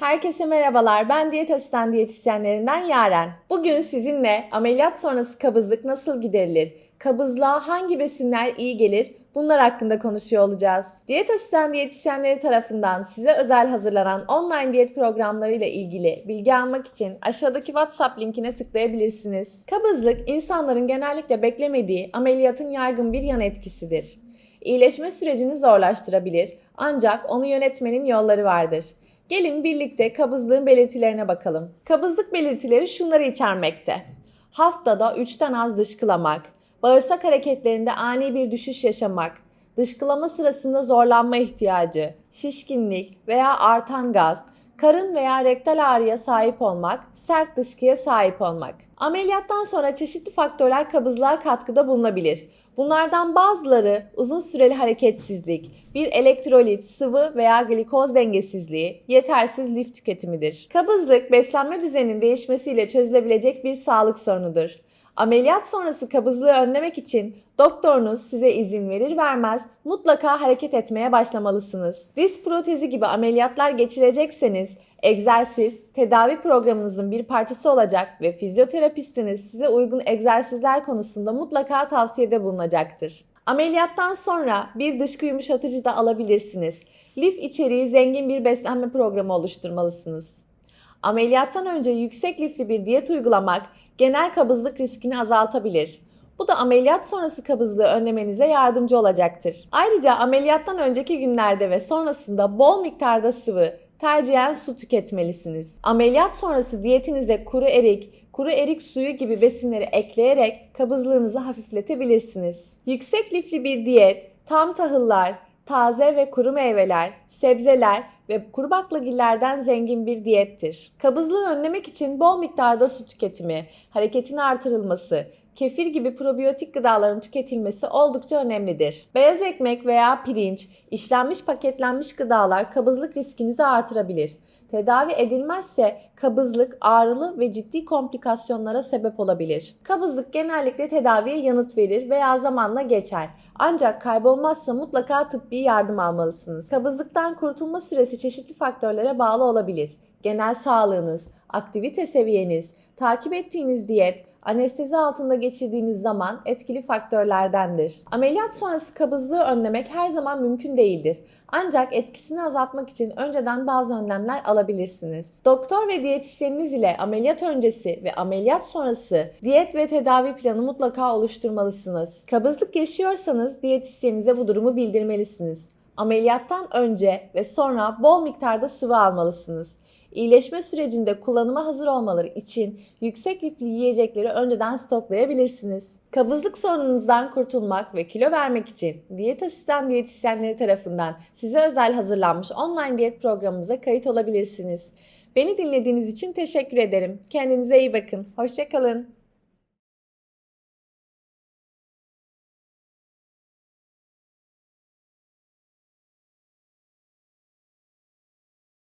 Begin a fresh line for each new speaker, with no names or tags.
Herkese merhabalar. Ben diyet asistan diyetisyenlerinden Yaren. Bugün sizinle ameliyat sonrası kabızlık nasıl giderilir? Kabızlığa hangi besinler iyi gelir? Bunlar hakkında konuşuyor olacağız. Diyet asistan diyetisyenleri tarafından size özel hazırlanan online diyet programları ile ilgili bilgi almak için aşağıdaki WhatsApp linkine tıklayabilirsiniz. Kabızlık insanların genellikle beklemediği ameliyatın yaygın bir yan etkisidir. İyileşme sürecini zorlaştırabilir ancak onu yönetmenin yolları vardır. Gelin birlikte kabızlığın belirtilerine bakalım. Kabızlık belirtileri şunları içermekte. Haftada 3'ten az dışkılamak, bağırsak hareketlerinde ani bir düşüş yaşamak, dışkılama sırasında zorlanma ihtiyacı, şişkinlik veya artan gaz, karın veya rektal ağrıya sahip olmak, sert dışkıya sahip olmak. Ameliyattan sonra çeşitli faktörler kabızlığa katkıda bulunabilir. Bunlardan bazıları uzun süreli hareketsizlik, bir elektrolit, sıvı veya glikoz dengesizliği, yetersiz lif tüketimidir. Kabızlık beslenme düzeninin değişmesiyle çözülebilecek bir sağlık sorunudur. Ameliyat sonrası kabızlığı önlemek için doktorunuz size izin verir vermez mutlaka hareket etmeye başlamalısınız. Diz protezi gibi ameliyatlar geçirecekseniz egzersiz tedavi programınızın bir parçası olacak ve fizyoterapistiniz size uygun egzersizler konusunda mutlaka tavsiyede bulunacaktır. Ameliyattan sonra bir dışkı yumuşatıcı da alabilirsiniz. Lif içeriği zengin bir beslenme programı oluşturmalısınız. Ameliyattan önce yüksek lifli bir diyet uygulamak genel kabızlık riskini azaltabilir. Bu da ameliyat sonrası kabızlığı önlemenize yardımcı olacaktır. Ayrıca ameliyattan önceki günlerde ve sonrasında bol miktarda sıvı, tercihen su tüketmelisiniz. Ameliyat sonrası diyetinize kuru erik, kuru erik suyu gibi besinleri ekleyerek kabızlığınızı hafifletebilirsiniz. Yüksek lifli bir diyet, tam tahıllar, taze ve kuru meyveler, sebzeler ve kuru baklagillerden zengin bir diyettir. Kabızlığı önlemek için bol miktarda su tüketimi, hareketin artırılması, kefir gibi probiyotik gıdaların tüketilmesi oldukça önemlidir. Beyaz ekmek veya pirinç, işlenmiş paketlenmiş gıdalar kabızlık riskinizi artırabilir. Tedavi edilmezse kabızlık ağrılı ve ciddi komplikasyonlara sebep olabilir. Kabızlık genellikle tedaviye yanıt verir veya zamanla geçer. Ancak kaybolmazsa mutlaka tıbbi yardım almalısınız. Kabızlıktan kurtulma süresi çeşitli faktörlere bağlı olabilir. Genel sağlığınız, aktivite seviyeniz, takip ettiğiniz diyet, anestezi altında geçirdiğiniz zaman etkili faktörlerdendir. Ameliyat sonrası kabızlığı önlemek her zaman mümkün değildir. Ancak etkisini azaltmak için önceden bazı önlemler alabilirsiniz. Doktor ve diyetisyeniniz ile ameliyat öncesi ve ameliyat sonrası diyet ve tedavi planı mutlaka oluşturmalısınız. Kabızlık yaşıyorsanız diyetisyeninize bu durumu bildirmelisiniz. Ameliyattan önce ve sonra bol miktarda sıvı almalısınız. İyileşme sürecinde kullanıma hazır olmaları için yüksek lifli yiyecekleri önceden stoklayabilirsiniz. Kabızlık sorununuzdan kurtulmak ve kilo vermek için diyet asistan diyetisyenleri tarafından size özel hazırlanmış online diyet programımıza kayıt olabilirsiniz. Beni dinlediğiniz için teşekkür ederim. Kendinize iyi bakın. Hoşçakalın.